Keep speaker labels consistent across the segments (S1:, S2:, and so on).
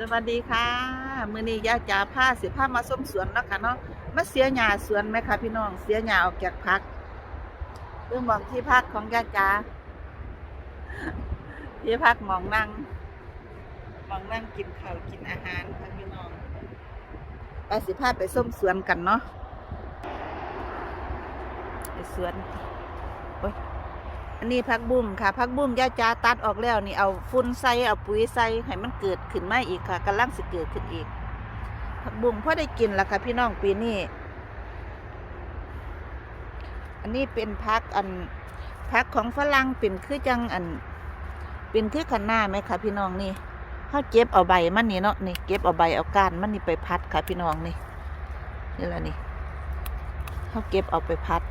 S1: สวัสดีค่ะมือนี้ยาจ๋าพาสิพามาส้มสวนเนาะค่ะเนาะมาเสียหญ้าสวนไหมคะพี่น้องเสียหญ้าออกจากพักเรื่องมองที่พักของยาจ๋าที่พักมองนั่งมองนั่งกินข้าวกินอาหารค่ะพี่น้องไปสิพาไปส้มสวนกันเนาะไปสวนโอ้ย อันนี้พักบุ้มค่ะพักบุ้มย่าจ้าตัดออกแล้วนี่เอาฟุ้นใส่เอาปุ๋ยใส่ให้มันเกิดขึ้นมาอีกค่ะกำลังสิเกิดขึ้นอีกพักบุ้มพอได้กินละค่ะพี่น้องปีนี้อันนี้เป็นพักอันพักของฝรั่งเป็นคือจังอัน เป็นคือขันหน้าไหมคะพี่น้องนี่เขาเก็บเอาใบมันนี่เนาะนี่เก็บเอาใบเอาก้านมันนี่ไปพัดค่ะพี่น้องนี่นี่แหละนี่เขาเก็บเอาไปพัด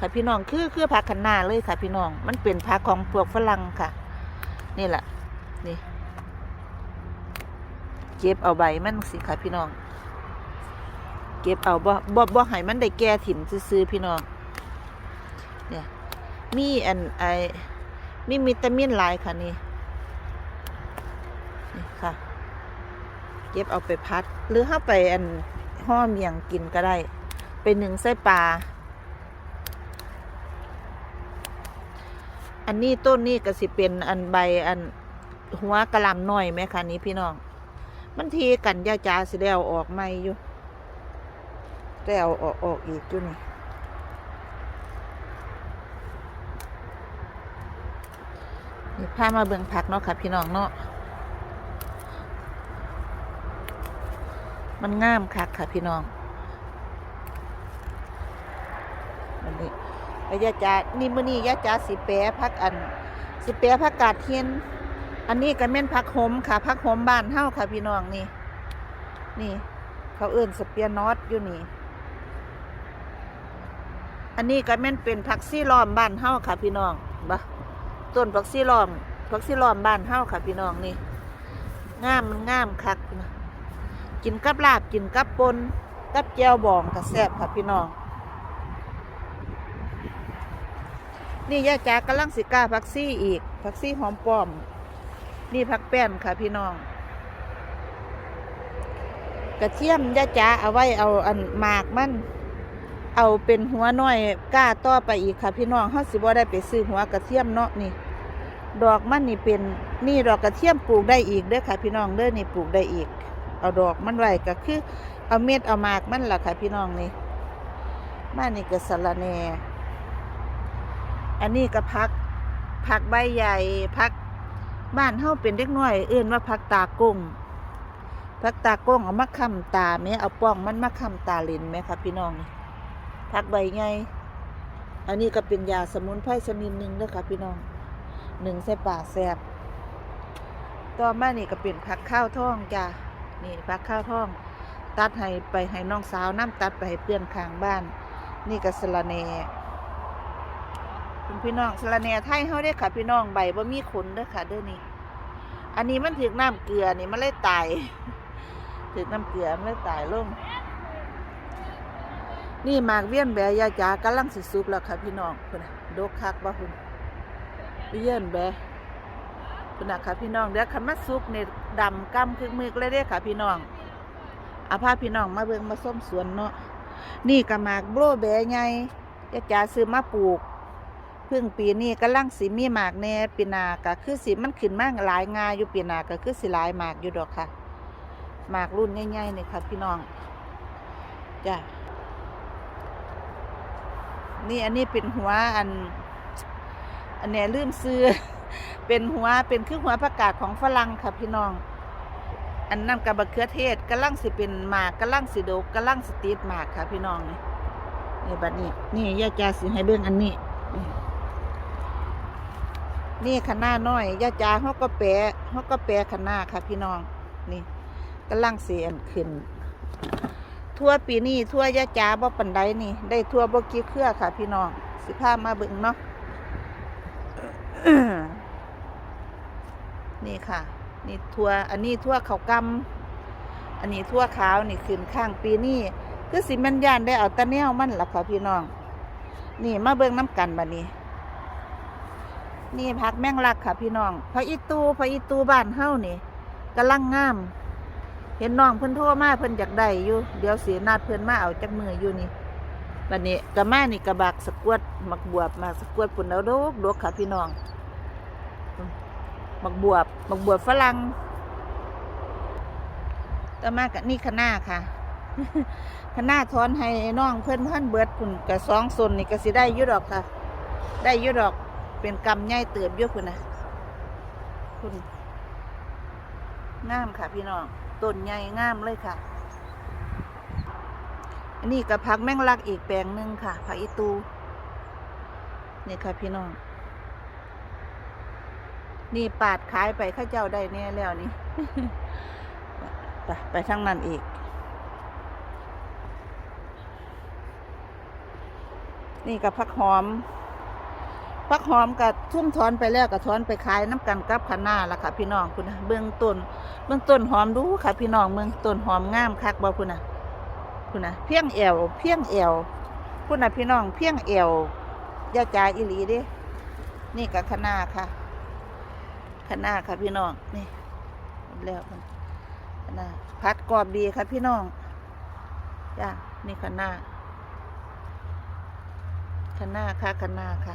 S1: ค่ะพี่น้องคือคือผักคะน้าเลยค่ะ พี่น้อง มันเป็นผักของพวกฝรั่งค่ะ นี่แหละนี่เก็บเอาใบมันสิค่ะพี่น้อง เก็บเอาบ่บ่บ่ให้มันได้แก่ถิ่มซื้อพี่น้อง เนี่ย มีอันไอมีวิตามินหลายค่ะนี่นี่ค่ะ เก็บเอาไปพัด หรือเข้าไปอันห่อเมียงกินก็ได้ไปหนึ่งไส้ปลา อันนี้ต้นนี้ก็สิเป็นอันใบอันหัวกระลำหน่อยไหมคะนี้พี่น้อง มันทีกันยาจ้าสิได้เอออกไม่อยู่ได้เออกออกอีกอยู่นี่นี่พามาเบิ่งผักเนาะค่ะพี่น้องเนาะ มันงามคักค่ะพี่น้องอันนี้ แล้ว ยาจานี่มื้อนี้ยาจาสิแปรพักอัน สิแปรผักกาดเทียน อันนี้ก็แม่นผักหอมค่ะผักหอมบ้านเฮาค่ะพี่น้องนี่ นี่ เขาเอิ้นสเปียนอตอยู่นี่ อันนี้ก็แม่นเป็นผักซี่ล้อมบ้านเฮาค่ะพี่น้องบ่ต้นผักซี่ล้อมผักซี่ล้อมบ้านเฮาค่ะพี่น้องนี่งามมันงามคักนะกินกับลาบกินกับปนกับแจ่วบองก็แซ่บค่ะพี่น้อง นี่ยาจากกำลังสิก้าผักซี่อีกผักซี่หอมป้อม นี่ผักแป้นค่ะพี่น้อง กระเทียมยาจาเอาไว้เอาอันหมากมันเอาเป็นหัวน้อยก้าต่อไปอีกค่ะ พี่น้องเฮาสิบ่ได้ไปซื้อหัวกระเทียมเนาะนี่ ดอกมันนี่เป็นนี่ดอกกระเทียมปลูกได้อีกเด้อค่ะ พี่น้องเด้อนี่ปลูกได้อีก เอาดอกมันไว้ก็คือ เอาเม็ดเอาหมากมันล่ะค่ะ พี่น้องนี่มานี่ก็สะระแหน่ อันนี้ก็พักผักใบใหญ่พักบ้านเฮาเป็นเด็กน้อยเอื่นว่าพักตากงพักตากงเอามาค้ำตาแม่เอาป้องมันมาค้ำตาลินแม่ครับพี่น้องพักใบใหญ่อันนี้ก็เป็นยาสมุนไพรชนิดหนึ่งเด้อค่ะพี่น้องหนึ่งใส่ป่าแซบต่อมานี่ก็เป็นผักข้าวท่องจ้านี่ผักข้าวท่อง ตัดให้ไปให้น้องสาวน้ำตัดไปให้เพื่อนข้างบ้าน นี่ก็สะระแหน่ คุณพี่น้องสระแหน่ไทยเฮาได้ค่ะ พี่น้องใบบ่มีขนเด้อค่ะเด้อนี่ อันนี้มันถึกน้ำเกลือนี่มันเลยตายถึกน้ำเกลือมันเลยตายลงนี่หมากเวียนแบยาจากำลังสิสุกแล้วค่ะพี่น้องคุณดกคักบ่คุณเวียนแบคุณนะค่ะพี่น้องเดี๋ยวคันมาสุกนี่ยดำกำคึกมึกเลยเด้ค่ะ พี่น้องอาพาพี่น้องมาเบิ่งมาส้มสวนเนาะนี่ก็หมากโบรแบใหญ่ยาจาซื้อมาปลูก พึ่งปีนี้กำลังสิมีหมากแน่ปีนาก็คือสิมันขึ้นมากหลายงาอยู่ปีนาก็คือสิหลายหมากอยู่ดอกค่ะหมากรุ่นใหญ่ๆนี่ค่ะพี่น้องจ้ะนี่อันนี้เป็นหัวอัน อันเนี้ยลืมซื้อเป็นหัวเป็นคือหัวผักกาดของฝรั่งค่ะพี่น้อง อันนั้นกับบะเขือเทศกำลังสิเป็นหมากกำลังสิโดกกำลังสติดหมากค่ะพี่น้องนี่นี่บัดนี้ นี่ย่าจาสิให้เบิ่งอันนี้ นี่ขนาน้อยยาจาเขาก็แปะเขาก็แปะขนาค่ะพี่น้องนี่กำลังเสียนขึ้น ทั่วปีนี้ทั่วยาจาบ่ปันไดนี่ ได้ทั่วบ่กี่เครือค่ะ พี่น้องสิพามาเบิ่งเนาะนี่ค่ะ นี่ทั่วอันนี้ทั่วเขากำอันนี้ทั่วขาวนี่ขึ้นข้างปีนี้คือสิมันยานได้เอาตะแนวมันล่ะค่ะพี่น้อง นี่มาเบิ่งน้ำกันบัดนี้ นี่ผักแมงลักค่ะ พี่น้องผักอีตูผักอีตูบ้านเฮ้านี่กำลังงาม เห็นน้องเพิ่นโทรมาเพิ่นอยากได้อยู่ เดี๋ยวเสินัดเพิ่นมาเอาจักมืออยู่นี่บัดนี้กระมานี่กะบากสะกวดมักบวบมาสะกวดปุ่นเอาโดกดกค่ะพี่น้องมักบวบมักบวบฝรั่งต่อมากะนี่คะน้าค่ะคะน้าทอนให้น้องเพิ่นเพิ่นเบิดปุ่นกะสองส่วนนี่ก็สิได้ยู่ดอกค่ะ ได้ยู่ดอก เป็นกำใหญ่เติบอยู่พุ่นะคุณงามค่ะ พี่น้องต้นใหญ่งามเลยค่ะ อันนี้กับพักแมงลักอีกแปลงหนึ่งค่ะผักอีตูนี่ค่ะพี่น้อง นี่ปาดขายไปข้าเจ้าได้แน่แล้วนี่ไปไปทางนั้นอีก นี่กับพักหอม พักหอมกับทุ่มถอนไปแล้วกับถอนไปขายน้ำกันกับขนาละค่ะพี่น้องคุณนะเบื้องต้น เบื้องต้นหอมดูค่ะพี่น้องเบื้องต้นหอมงามคักบ่คุณนะคุณนะเพียงแอวเพียงแอวคุณนะพี่น้องเพียงแอวยาจาอิลีด้นี่กับขนาค่ะขนาค่ะพี่น้องนี่แล้วมันขนาพัดกรอบดีค่ะพี่น้องจ้านี่ขนาขนาค่ะขนาค่ะ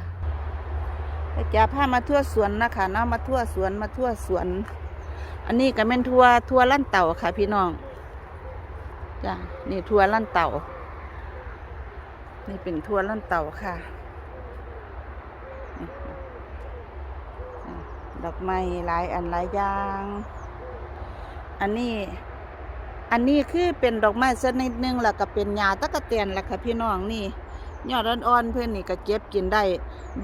S1: จะพามาทั่วสวนนะคะเนาะมาทั่วสวนมาทั่วสวน อันนี้ก็เป็นทัวทัวลั่นเต่าค่ะ พี่น้องจ้ะนี่ทัวลั่นเต่า นี่เป็นทัวลั่นเต่าค่ะดอกไม้หลายอันหลายอย่าง อันนี้ อันนี้คือเป็นดอกไม้ชนิดหนึ่งแล้วก็เป็นหญ้าตะกะเตียนแหละค่ะพี่น้องนี่ ยอดอ่อนๆเพื่อนนี่ก็เก็บกินได้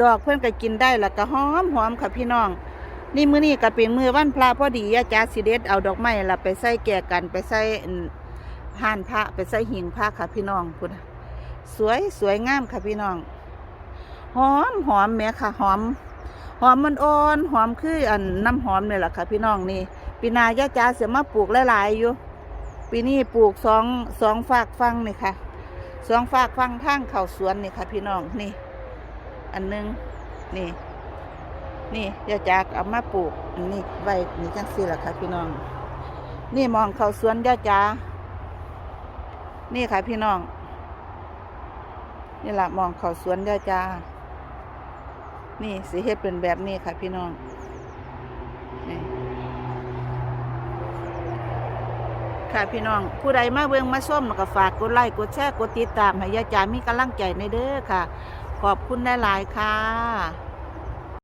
S1: ดอกเพื่อนก็กินได้แล้วก็หอมหอมค่ะพี่น้อง นี่มื้อนี้ก็เป็นมือวันพระพอดีอาจารย์สิเด็ดเอาดอกไม้ละไปใส่แก่กันไปใส่อั่นห่านพระไปใส่หิงพระค่ะพี่น้องคุณสวยสวยงามค่ะพี่น้อง หอมหอมแหม่ค่ะหอม หอมมันอ่อนหอมคืออันน้ำหอมนี่แหละค่ะพี่น้องนี่ปีนายาจ้าเสียมาปลูกหลายๆอยู่ปีนี้ปลูกสองสองฝากฟังนี่ค่ะ สองฝากฟังทางเข้าสวนนี่ค่ะพี่น้องนี่ อันหนึงนี่ นี่ยาจากเอามาปลูกอันนี้ไว้นี่จังสี่ละค่ะพี่น้อง นี่มองเขาสวนยาจานี่ค่ะพี่น้อง นี่แหละมองเขาสวนยาจานี่สีเฮ็ดเป็นแบบนี้ค่ะพี่น้อง ค่ะพี่น้อง ผู้ใดมาเบิ่งมาส้มก็ฝากกดไลค์กดแชร์กดติดตามให้ยาจามีกำลังใจในเด้อค่ะ ขอบคุณหลายๆค่ะ